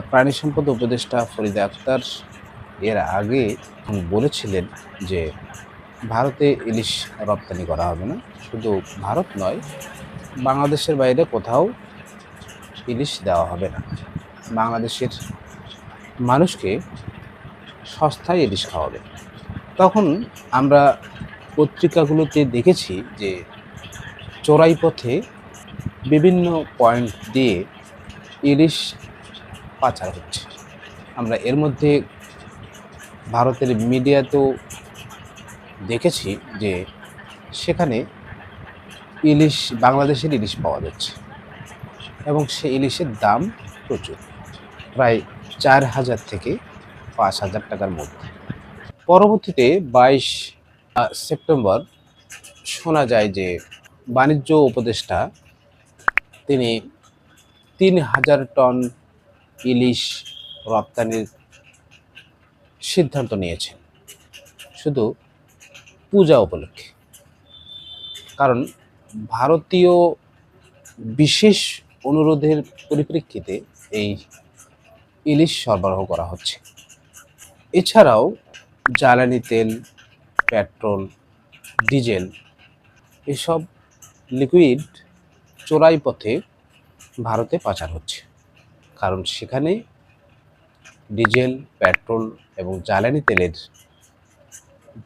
প্রাণী সম্পদ উপদেষ্টা ফরিদা আক্তার এর আগে বলেছিলেন যে ভারতে ইলিশ রপ্তানি করা হবে না, শুধু ভারত নয়, বাংলাদেশের বাইরে কোথাও ইলিশ দেওয়া হবে না। বাংলাদেশের মানুষকে সস্তায় ইলিশ খাওয়াবে। তখন আমরা পত্রিকাগুলোতে দেখেছি যে চোরাই পথে বিভিন্ন পয়েন্ট দিয়ে ইলিশ পাচার হচ্ছে। আমরা এর মধ্যে ভারতের মিডিয়াতেও দেখেছি যে সেখানে ইলিশ, বাংলাদেশের ইলিশ পাওয়া যাচ্ছে এবং সে ইলিশের দাম প্রচুর, প্রায় চার হাজার থেকে পাঁচ হাজার টাকার মধ্যে। পরবর্তীতে বাইশ সেপ্টেম্বর শোনা যায় যে বাণিজ্য উপদেষ্টা তিনি তিন হাজার টন ইলিশ রপ্তানির সিদ্ধান্ত নিয়েছেন শুধু পূজা উপলক্ষে। কারণ ভারতীয় বিশেষ অনুরোধের পরিপ্রেক্ষিতে এই ইলিশ সরবরাহ করা হচ্ছে। এছাড়াও জ্বালানি তেল, পেট্রোল, ডিজেল এসব লিকুইড চোরাই পথে ভারতে পাচার হচ্ছে। কারণ সেখানে ডিজেল, পেট্রোল এবং জ্বালানি তেলের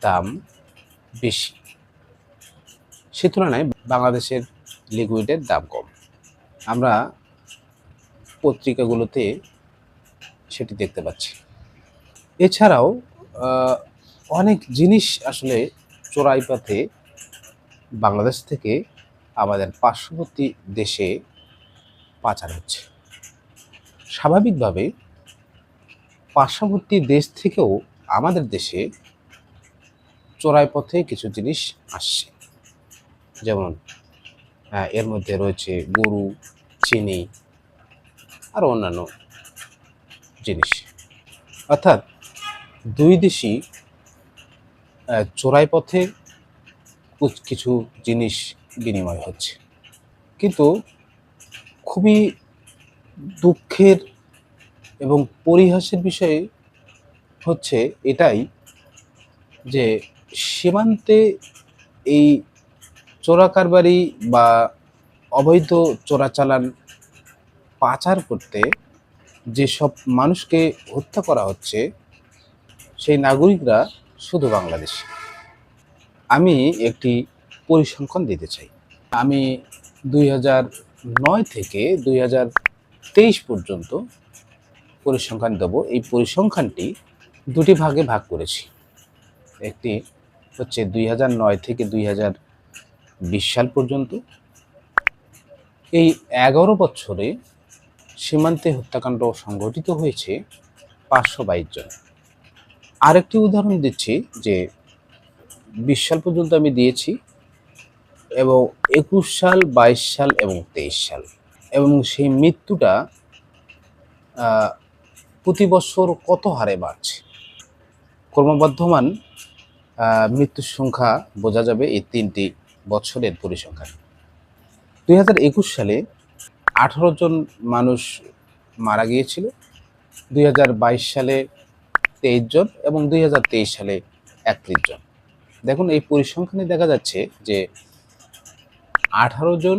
দাম বেশি। সে তুলনায় বাংলাদেশের লিকুইডের দাম কম। আমরা পত্রিকাগুলোতে সেটি দেখতে পাচ্ছি। এছাড়াও অনেক জিনিস আসলে চোরাই পথে বাংলাদেশ থেকে আমাদের পার্শ্ববর্তী দেশে পাচার হচ্ছে। স্বাভাবিকভাবে পার্শ্ববর্তী দেশ থেকেও আমাদের দেশে চোরাই পথে কিছু জিনিস আসছে। যেমন এর মধ্যে রয়েছে গরু, চিনি আর অন্যান্য জিনিস। অর্থাৎ দুই দেশই চোরাই পথে কিছু জিনিস বিনিময় হচ্ছে। কিন্তু খুবই দুঃখের এবং পরিহাসের বিষয় হচ্ছে এটাই যে সীমান্তে এই চোরাকারবারি বা অবৈধ চোরাচালান পাচার করতে যেসব মানুষকে হত্যা করা হচ্ছে, সেই নাগরিকরা শুধু বাংলাদেশি। আমি একটি পরিসংখ্যান দিতে চাই। আমি দুই নয় থেকে দুই হাজার তেইশ পর্যন্ত পরিসংখ্যান দেব। এই পরিসংখ্যানটি দুটি ভাগে ভাগ করেছি। একটি হচ্ছে দুই নয় থেকে দুই হাজার বিশ সাল পর্যন্ত। এই এগারো বছরে সীমান্তে হত্যাকাণ্ড সংঘটিত হয়েছে পাঁচশো বাইশ জন। আরেকটি উদাহরণ দিচ্ছি যে বিশ সাল পর্যন্ত আমি দিয়েছি এবং একুশ সাল, বাইশ সাল এবং তেইশ সাল। এবং সেই মৃত্যুটা প্রতি বছর কত হারে বাড়ছে? ক্রমবর্ধমান মৃত্যুর সংখ্যা বোঝা যাবে এই তিনটি বছরের পরিসংখ্যান। দুই হাজার একুশ সালে আঠারো জন মানুষ মারা গিয়েছিল, দুই হাজার বাইশ সালে তেইশ জন এবং দুই হাজার তেইশ সালে একত্রিশ জন। দেখুন, এই পরিসংখ্যানে দেখা যাচ্ছে যে আঠারো জন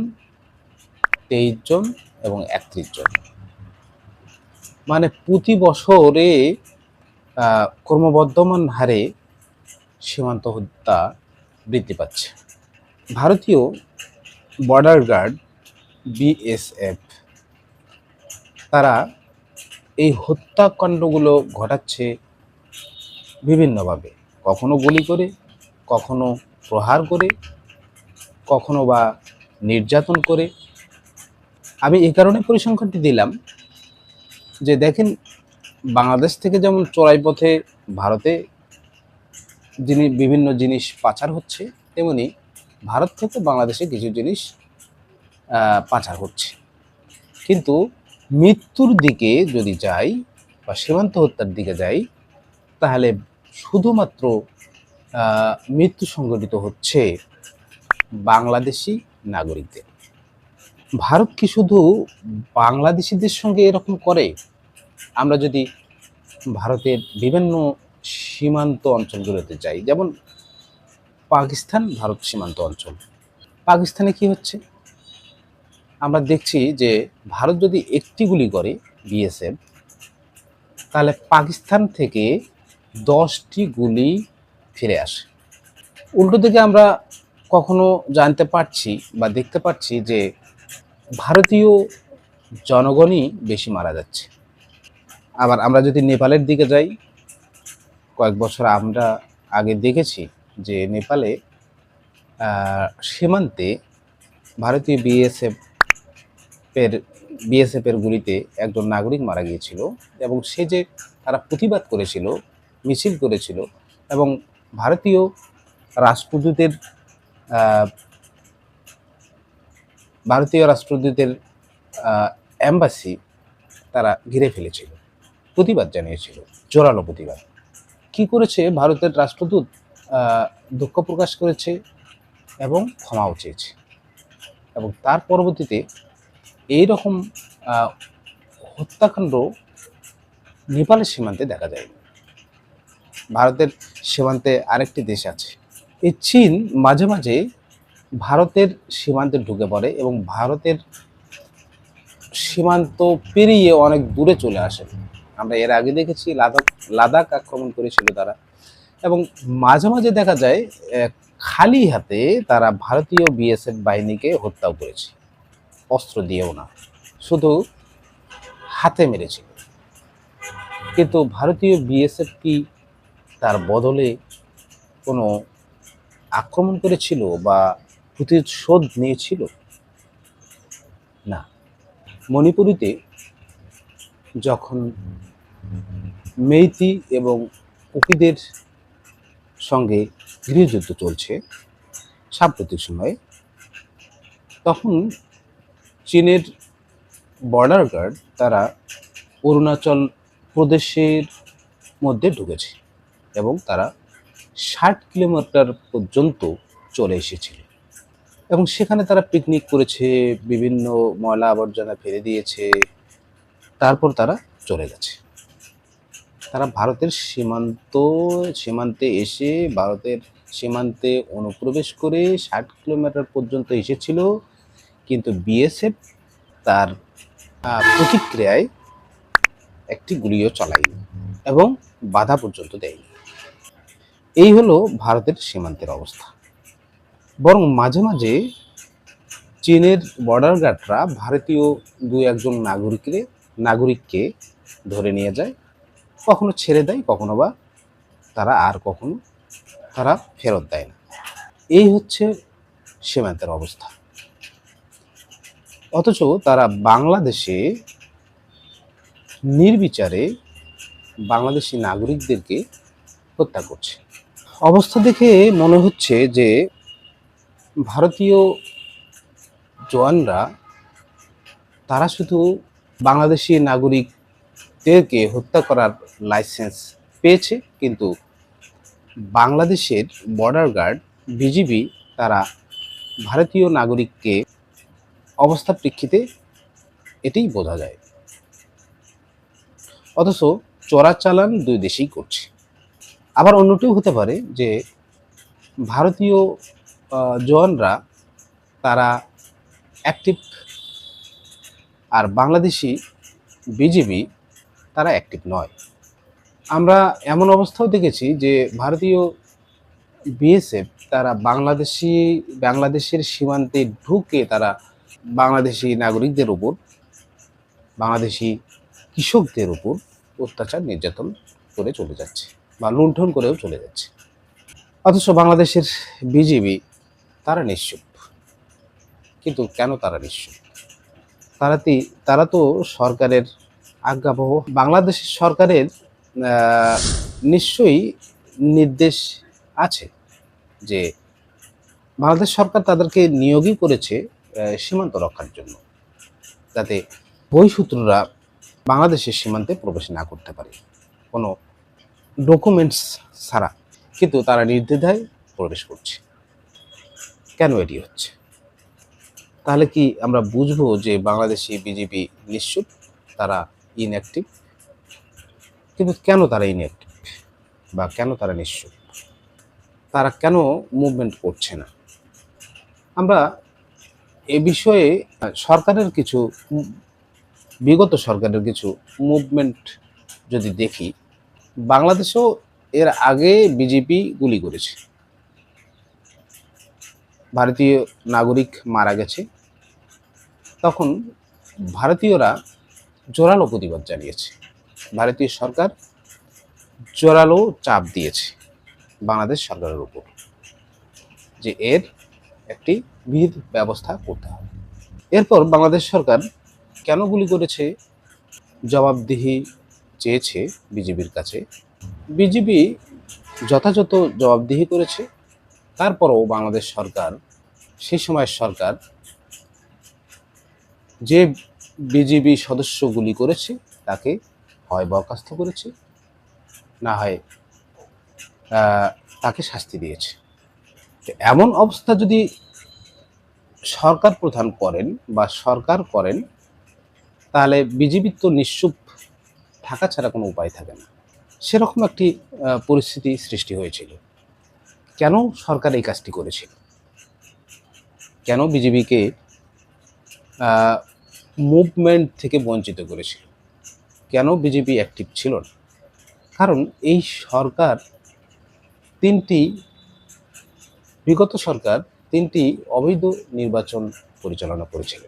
তেইশ জন এবং একত্রিশ জন। মানে প্রতি বছরে ক্রমবর্ধমান হারে সীমান্ত হত্যা বৃদ্ধি পাচ্ছে। ভারতীয় বর্ডার গার্ড বিএসএফ তারা এই হত্যাকাণ্ডগুলো ঘটাচ্ছে বিভিন্নভাবে। কখনো গুলি করে, কখনো প্রহার করে, কখনো বা নির্যাতন করে আমি এই কারণে পরিসংখ্যানটি দিলাম যে দেখেন, বাংলাদেশ থেকে যেমন চোরাই পথে ভারতে যিনি বিভিন্ন জিনিস পাচার হচ্ছে, তেমনি ভারত থেকে বাংলাদেশে কিছু জিনিস পাচার হচ্ছে। কিন্তু মৃত্যুর দিকে যদি যাই বা সীমান্ত হত্যার দিকে যাই, তাহলে শুধুমাত্র মৃত্যু সংঘটিত হচ্ছে বাংলাদেশি নাগরিকদের। ভারত কি শুধু বাংলাদেশিদের সঙ্গে এরকম করে? আমরা যদি ভারতের বিভিন্ন সীমান্ত অঞ্চলগুলোতে যাই, যেমন পাকিস্তান ভারত সীমান্ত অঞ্চল। পাকিস্তানে কি হচ্ছে? আমরা দেখছি যে ভারত যদি একটি গুলি করে বিএসএফ, তাহলে পাকিস্তান থেকে দশটি গুলি ফিরে আসে। উল্টো দিকে আমরা কখনো জানতে পারছি বা দেখতে পাচ্ছি যে ভারতীয় জনগণই বেশি মারা যাচ্ছে। আবার আমরা যদি নেপালের দিকে যাই, কয়েক বছর আমরা আগে দেখেছি যে নেপালে সীমান্তে ভারতীয় বিএসএফ এর বিএসএফ এর গুলিতে একজন নাগরিক মারা গিয়েছিল এবং সে যে তারা প্রতিবাদ করেছিল, মিছিল করেছিল এবং ভারতীয় রাষ্ট্রদূতের ভারতীয় রাষ্ট্রদূতের অ্যাম্বাসি তারা ঘিরে ফেলেছিল, প্রতিবাদ জানিয়েছিল, জোরালো প্রতিবাদ। কি করেছে ভারতের রাষ্ট্রদূত? দুঃখ প্রকাশ করেছে এবং ক্ষমাও চেয়েছে। এবং তার পরবর্তীতে এই রকম হত্যাকাণ্ড নেপালের সীমান্তে দেখা যায়। ভারতের সীমান্তে আরেকটি দেশ আছে। এই চীন মাঝে মাঝে ভারতের সীমান্তে ঢুকে পড়ে এবং ভারতের সীমান্ত পেরিয়ে অনেক দূরে চলে আসে। আমরা এর আগে দেখেছি, লাদাখ লাদাখ আক্রমণ করেছিল তারা। এবং মাঝে মাঝে দেখা যায় খালি হাতে তারা ভারতীয় বিএসএফ বাহিনীকে হত্যাও করেছে। অস্ত্র দিয়েও না, শুধু হাতে মেরেছিল। কিন্তু ভারতীয় বিএসএফ কি তার বদলে কোনো আক্রমণ করেছিল বা প্রতিশোধ নিয়েছিল? না। মণিপুরীতে যখন মেইতি এবং কুকিদের সঙ্গে গৃহযুদ্ধ চলছে, সাম্প্রতিক সময়ে, তখন চীনের বর্ডার গার্ড তারা অরুণাচল প্রদেশের মধ্যে ঢুকেছে এবং তারা ষাট কিলোমিটার পর্যন্ত চলে এসেছিল। এবং সেখানে তারা পিকনিক করেছে, বিভিন্ন ময়লা আবর্জনা ফেলে দিয়েছে, তারপর তারা চলে গেছে। তারা ভারতের সীমান্ত, সীমান্তে এসে ভারতের সীমান্তে অনুপ্রবেশ করে ষাট কিলোমিটার পর্যন্ত এসেছিল, কিন্তু বিএসএফ তার প্রতিক্রিয়ায় একটি গুলিও চালায়নি এবং বাধা পর্যন্ত দেয়নি। এই হলো ভারতের সীমান্তের অবস্থা। বরং মাঝে মাঝে চীনের বর্ডার গার্ডরা ভারতীয় দু একজন নাগরিকের নাগরিককে ধরে নিয়ে যায়। কখনো ছেড়ে দেয়, কখনো বা তারা আর কখনো তারা ফেরত দেয় না। এই হচ্ছে সীমান্তের অবস্থা। অথচ তারা বাংলাদেশে নির্বিচারে বাংলাদেশি নাগরিকদেরকে হত্যা করছে। অবস্থা দেখে মনে হচ্ছে যে ভারতীয় জওয়ানরা, তারা শুধু বাংলাদেশি নাগরিকদেরকে হত্যা করার লাইসেন্স পেয়েছে, কিন্তু বাংলাদেশের বর্ডার গার্ড, বিজিবি, তারা ভারতীয় নাগরিককে অবস্থা প্রেক্ষিতে এটাই বোঝা যায়। অথচ চোরাচালান দুই দেশেই করছে। আবার অন্যটিও হতে পারে যে ভারতীয় আহ, জওয়ানরা তারা অ্যাক্টিভ আর বাংলাদেশি বিজিবি তারা অ্যাক্টিভ নয়। আমরা এমন অবস্থাও দেখেছি যে ভারতীয় বিএসএফ তারা বাংলাদেশি বাংলাদেশের সীমান্তে ঢুকে তারা বাংলাদেশি নাগরিকদের উপর বাংলাদেশি কৃষকদের উপর অত্যাচার নির্যাতন করে চলে যাচ্ছে বা লুণ্ঠন করেও চলে যাচ্ছে। অথচ বাংলাদেশের বিজিবি তারা নিশ্চুপ। কিন্তু কেন তারা নিশ্চুপ? তারা তি- তারা তো সরকারের আজ্ঞাবহ। বাংলাদেশের সরকারের নিশ্চয়ই নির্দেশ আছে যে বাংলাদেশ সরকার তাদেরকে নিয়োগই করেছে সীমান্ত রক্ষার জন্য। যাতে বহিঃশত্রুরা বাংলাদেশের সীমান্তে প্রবেশ না করতে পারে। কোনো ডকুমেন্টস ছাড়া। কিন্তু তারা নির্দ্বিধায় প্রবেশ করছে। কেন এটি হচ্ছে? তাহলে কি আমরা বুঝব যে বাংলাদেশি বিজেপি নিশ্চুপ, তারা ইনঅ্যাক্টিভ কিন্তু কেন তারা ইনঅ্যাক্টিভ বা কেন তারা নিশ্চুপ? তারা কেন মুভমেন্ট করছে না? আমরা এ বিষয়ে সরকারের কিছু, বিগত সরকারের কিছু মুভমেন্ট যদি দেখি, বাংলাদেশেও এর আগে বিজেপি গুলি করেছে। ভারতীয় নাগরিক মারা গেছে, তখন ভারতীয়রা জোরালো প্রতিবাদ জানিয়েছে। ভারতীয় সরকার জোরালো চাপ দিয়েছে বাংলাদেশ সরকারের উপর যে এর একটি বিহিত ব্যবস্থা করতে হবে। এরপর বাংলাদেশ সরকার কেন গুলি করেছে? জবাবদিহি চেয়েছে বিজেপির কাছে। বিজেপি যথাযথ জবাবদিহি করেছে তারপরও বাংলাদেশ সরকার সেই সময়ের সরকার যে বিজেপি সদস্য গুলি করেছে, তাকে হয় বরখাস্ত করেছে, না হয় তাকে শাস্তি দিয়েছে। এমন অবস্থা যদি সরকার প্রধান করেন বা সরকার করেন, তাহলে বিজেপির তো নিঃসুপ থাকা ছাড়া কোনো উপায় থাকে না। সেরকম একটি পরিস্থিতি সৃষ্টি হয়েছিল। কেন সরকার এই কাজটি করেছিল কেন বিজেপিকে মুভমেন্ট থেকে বঞ্চিত করেছিল? কেন বিজেপি অ্যাক্টিভ ছিল না? কারণ এই সরকার তিনটি, বিগত সরকার তিনটি অবৈধ নির্বাচন পরিচালনা করেছিল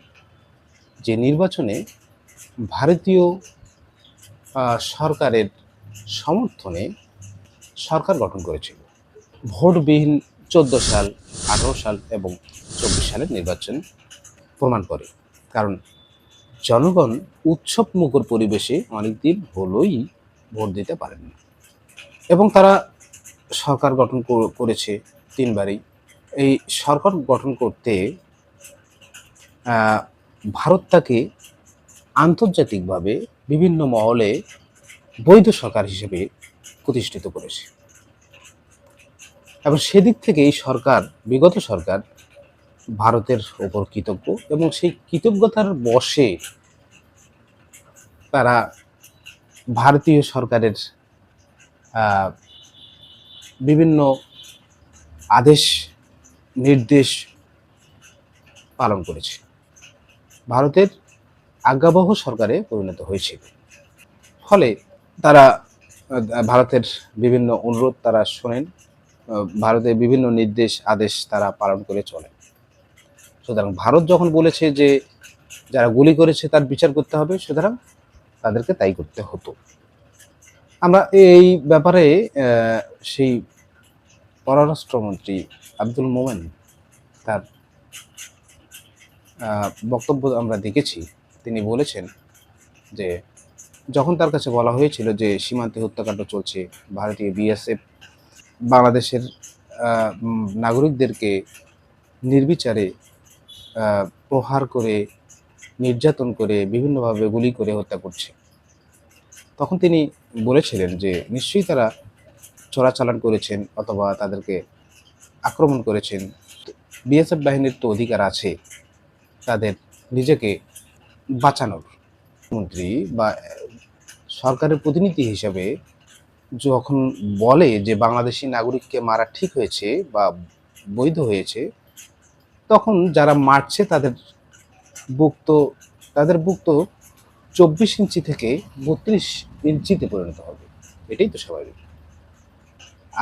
যে নির্বাচনে ভারতীয় সরকারের সমর্থনে সরকার গঠন করেছিল। ভোটবিহীন চোদ্দ সাল, আঠারো সাল এবং চব্বিশ সালের নির্বাচন প্রমাণ করে। কারণ জনগণ উৎসব মুখর পরিবেশে অনেকদিন হলোই ভোট দিতে পারেন না। এবং তারা সরকার গঠন করেছে তিনবারই। এই সরকার গঠন করতে ভারত তাকে আন্তর্জাতিকভাবে বিভিন্ন মহলে বৈধ সরকার হিসেবে প্রতিষ্ঠিত করেছে। এবং সেদিক থেকে এই সরকার, বিগত সরকার, ভারতের ওপর কৃতজ্ঞ এবং সেই কৃতজ্ঞতার বসে তারা ভারতীয় সরকারের বিভিন্ন আদেশ, নির্দেশ পালন করেছে। ভারতের আজ্ঞাবহ সরকারে পরিণত হয়েছিল ফলে তারা ভারতের বিভিন্ন অনুরোধ তারা শোনেন। ভারতের বিভিন্ন নির্দেশ, আদেশ তারা পালন করে চলে। সুতরাং ভারত যখন বলেছে যে যারা গুলি করেছে তার বিচার করতে হবে, সুতরাং তাদেরকে তাই করতে হতো। আমরা এই ব্যাপারে সেই পররাষ্ট্রমন্ত্রী আব্দুল মোমেন তার বক্তব্য আমরা দেখেছি। তিনি বলেছেন যে, যখন তার কাছে বলা হয়েছিল যে সীমান্তে হত্যাকাণ্ড চলছে, ভারতীয় বিএসএফ বাংলাদেশের নাগরিকদেরকে নির্বিচারে প্রহার করে, নির্যাতন করে, বিভিন্নভাবে গুলি করে হত্যা করছে। তখন তিনি বলেছিলেন যে, নিশ্চয়ই তারা চোরাচালান করেছেন অথবা তাদেরকে আক্রমণ করেছেন। বিএসএফ বাহিনীর তো অধিকার আছে তাদের নিজেকে বাঁচানোর। মন্ত্রী বা সরকারের প্রতিনিধি হিসাবে যখন বলে যে বাংলাদেশি নাগরিককে মারা ঠিক হয়েছে বা বৈধ হয়েছে, তখন যারা মারছে তাদের বুক তো তাদের বুক তো চব্বিশ ইঞ্চি থেকে বত্রিশ ইঞ্চিতে পরিণত হবে। এটাই তো স্বাভাবিক।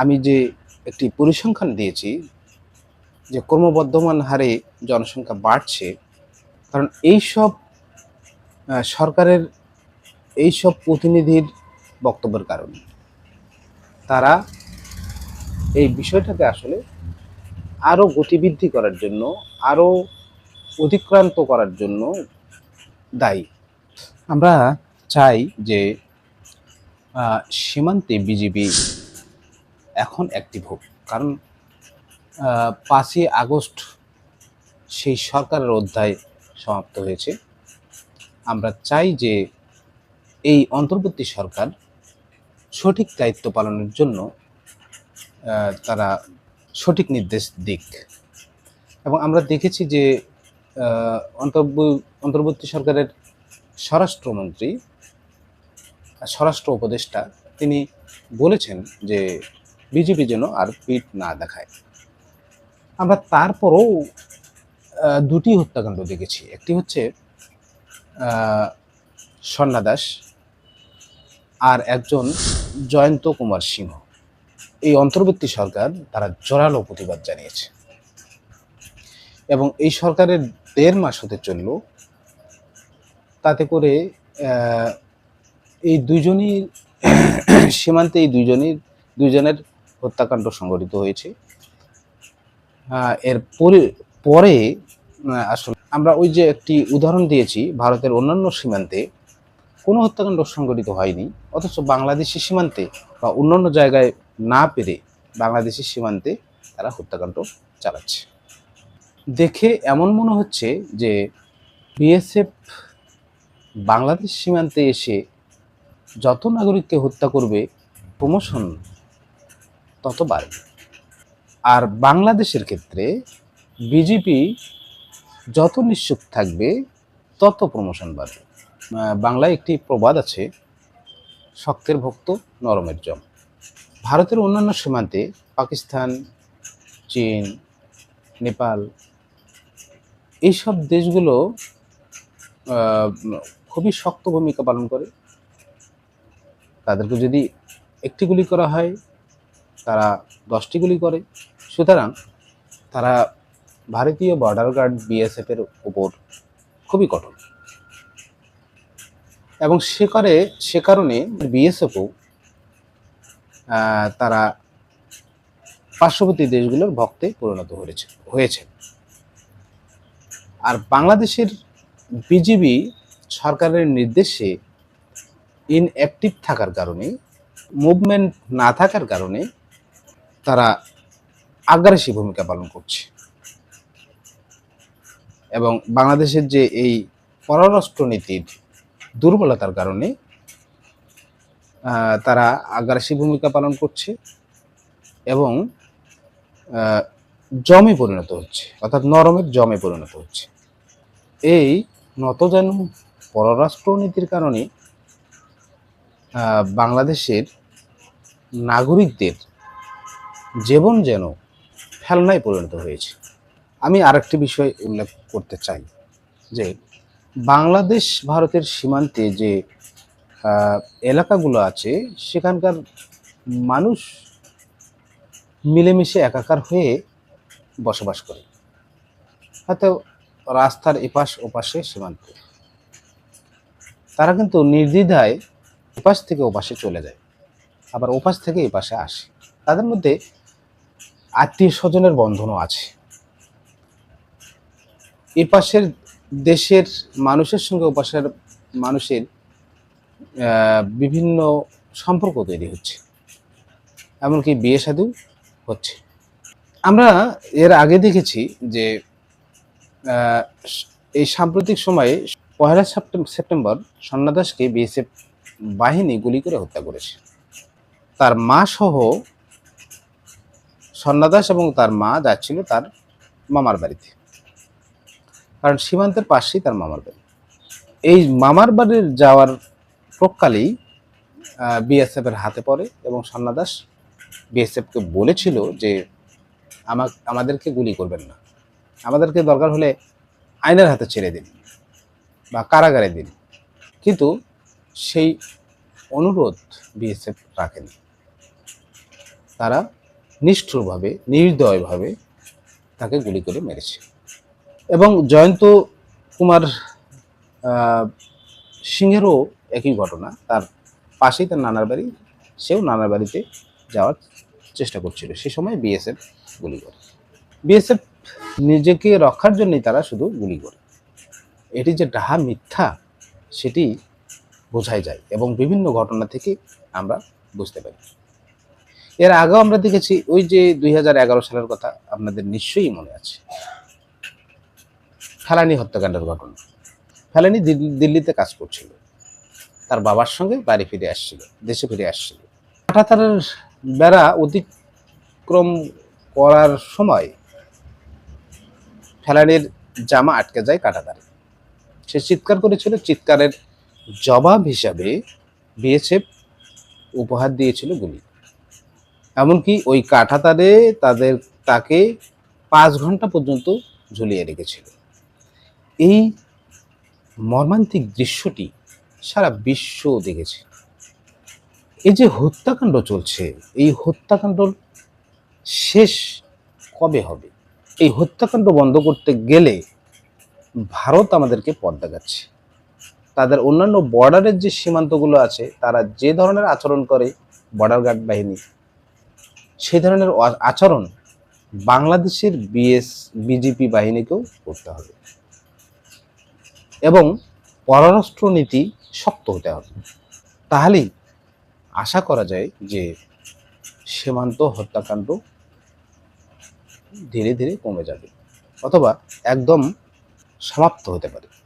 আমি যে একটি পরিসংখ্যান দিয়েছি যে ক্রমবর্ধমান হারে জনসংখ্যা বাড়ছে, কারণ এইসব সরকারের এইসব প্রতিনিধির বক্তব্যের কারণে। তারা এই বিষয়টাকে আসলে আরও গতিবৃদ্ধি করার জন্য আরও অতিক্রান্ত করার জন্য দায়ী। আমরা চাই যে সীমান্তে বিজেপি এখন অ্যাক্টিভ হোক। কারণ পাঁচই আগস্ট সেই সরকারের অধ্যায় সমাপ্ত হয়েছে। আমরা চাই যে, এই অন্তর্বর্তী সরকার সঠিক দায়িত্ব পালনের জন্য তারা সঠিক নির্দেশ দিক। এবং আমরা দেখেছি যে অন্তর্ব- অন্তর্বর্তী সরকারের স্বরাষ্ট্রমন্ত্রী, স্বরাষ্ট্র উপদেষ্টা, তিনি বলেছেন যে, বিজেপি যেন আর পিঠ না দেখায়। আমরা তারপরও দুটি হত্যাকাণ্ড দেখেছি। একটি হচ্ছে স্বর্ণা দাস আর একজন জয়ন্ত কুমার সিংহ। এই অন্তর্বর্তী সরকার তারা জোরালো প্রতিবাদ জানিয়েছে। এবং এই সরকারের দেড় মাস হতে চলল, তাতে করে এই দুজনই, সীমান্তে এই দুজনই, দুজনের হত্যাকাণ্ড সংঘটিত হয়েছে। এর পরে পরে আসলে আমরা ওই যে একটি উদাহরণ দিয়েছি, ভারতের অন্যান্য সীমান্তে কোনো হত্যাকাণ্ড সংঘটিত হয়নি, অথচ বাংলাদেশি সীমান্তে বা অন্যান্য জায়গায় না পেরে বাংলাদেশি সীমান্তে তারা হত্যাকাণ্ড চালাচ্ছে। দেখে এমন মনে হচ্ছে যে বিএসএফ বাংলাদেশ সীমান্তে এসে যত নাগরিককে হত্যা করবে, প্রমোশন তত বাড়বে। আর বাংলাদেশের ক্ষেত্রে বিজেপি যত নিশ্চুপ থাকবে, তত প্রমোশন বাড়বে। বাংলায় একটি প্রবাদ আছে, শক্তের ভক্ত, নরমের জম। ভারতের অন্যান্য সীমান্তে পাকিস্তান, চীন, নেপাল, এইসব দেশগুলো খুবই শক্ত ভূমিকা পালন করে। তাদেরকে যদি একটি গুলি করা হয়, তারা দশটি গুলি করে। সুতরাং তারা ভারতীয় বর্ডার গার্ড বিএসএফের উপর খুবই কঠোর। এবং সে করে, সে কারণে বিএসএফও তারা পার্শ্ববর্তী দেশগুলোর ভক্তে পরিণত হয়েছে হয়েছে। আর বাংলাদেশের বিজিবি সরকারের নির্দেশে ইনঅ্যাক্টিভ থাকার কারণে মুভমেন্ট না থাকার কারণে তারা আগ্রাসী ভূমিকা পালন করছে। এবং বাংলাদেশের যে এই পররাষ্ট্র নীতির দুর্বলতার কারণে তারা আগ্রাসী ভূমিকা পালন করছে এবং জমে পরিণত হচ্ছে, অর্থাৎ নরমের জমে পরিণত হচ্ছে। এই নতজানু পররাষ্ট্র নীতির কারণে বাংলাদেশের নাগরিকদের জীবন যেন ফেলনায় পরিণত হয়েছে। আমি আরেকটি বিষয় উল্লেখ করতে চাই যে বাংলাদেশ ভারতের সীমান্তে যে এলাকাগুলো আছে, সেখানকার মানুষ মিলেমিশে একাকার হয়ে বসবাস করে। হয়তো রাস্তার এপাশ ওপাশে সীমান্তে। তারা কিন্তু নির্দ্বিধায় এপাশ থেকে ওপাশে চলে যায়, আবার ওপাশ থেকে এপাশে আসে। তাদের মধ্যে আত্মীয় স্বজনের বন্ধনও আছে। এপাশের দেশের মানুষের সঙ্গে ওপাশের মানুষের বিভিন্ন সম্পর্ক তৈরি হচ্ছে। এমনকি বিয়ে শাদী হচ্ছে। আমরা এর আগে দেখেছি যে এই সাম্প্রতিক সময়ে সেপ্টেম- সেপ্টেম্বর সন্নাদাসকে বিএসএফ বাহিনী গুলি করে হত্যা করেছে। তার মা সহ সন্নাদাস এবং তার মা যাচ্ছিল তার মামার বাড়িতে। কারণ সীমান্তের পাশেই তার মামার বাড়ি। এই মামার বাড়ির যাওয়ার প্রকালেই বিএসএফ এর হাতে পড়ে এবং সন্নাদাস বিএসএফকে বলেছিল যে আমা আমাদেরকে গুলি করবেন না। আমাদেরকে দরকার হলে আইনের হাতে ছেড়ে দিন বা কারাগারে দিন। কিন্তু সেই অনুরোধ বিএসএফ রাখেনি। তারা নিষ্ঠুরভাবে, নির্দয়ভাবে তাকে গুলি করে মেরেছে। এবং জয়ন্ত কুমার সিংহেরও একই ঘটনা। তার পাশেই তার নানার বাড়ি, সেও নানার বাড়িতে যাওয়ার চেষ্টা করছিল। সে সময় বিএসএফ গুলি করে। বিএসএফ নিজেকে রক্ষার জন্যই তারা শুধু গুলি করে। এটি যে ডাহা মিথ্যা, সেটি বোঝাই যায় এবং বিভিন্ন ঘটনা থেকে আমরা বুঝতে পারি। এর আগেও আমরা দেখেছি, ওই যে দুই হাজার এগারো সালের কথা আপনাদের নিশ্চয়ই মনে আছে। ফেলানি হত্যাকাণ্ডের ঘটনা। ফেলানি দিল্লি- দিল্লিতে কাজ করছিল। তার বাবার সঙ্গে বাড়ি ফিরে আসছিল, দেশে ফিরে আসছিল। কাঁটাতারের বেড়া অতিক্রম করার সময় ফেলানির জামা আটকে যায় কাঁটাতারে। সে চিৎকার করেছিল, চিৎকারের জবাব হিসাবে বিএসএফ উপহার দিয়েছিল গুলি। এমনকি ওই কাঁটাতারে তাদের তাকে পাঁচ ঘণ্টা পর্যন্ত ঝুলিয়ে রেখেছিল। এই মর্মান্তিক দৃশ্যটি সারা বিশ্ব দেখেছে। এই যে হত্যাকাণ্ড চলছে, এই হত্যাকাণ্ড শেষ কবে হবে? এই হত্যাকাণ্ড বন্ধ করতে গেলে ভারত আমাদেরকে পথ দেখাচ্ছে। তাদের অন্যান্য বর্ডারের যে সীমান্তগুলো আছে, তারা যে ধরনের আচরণ করে, বর্ডার গার্ড বাহিনী সেই ধরনের আচরণ বাংলাদেশের বিএস, বিজেপি বাহিনীকেও করতে হবে। এবং পররাষ্ট্রনীতি শক্ত হতে হবে। তাহলেই আশা করা যায় যে সীমান্ত হত্যাকাণ্ড ধীরে ধীরে কমে যাবে অথবা একদম সমাপ্ত হতে পারে।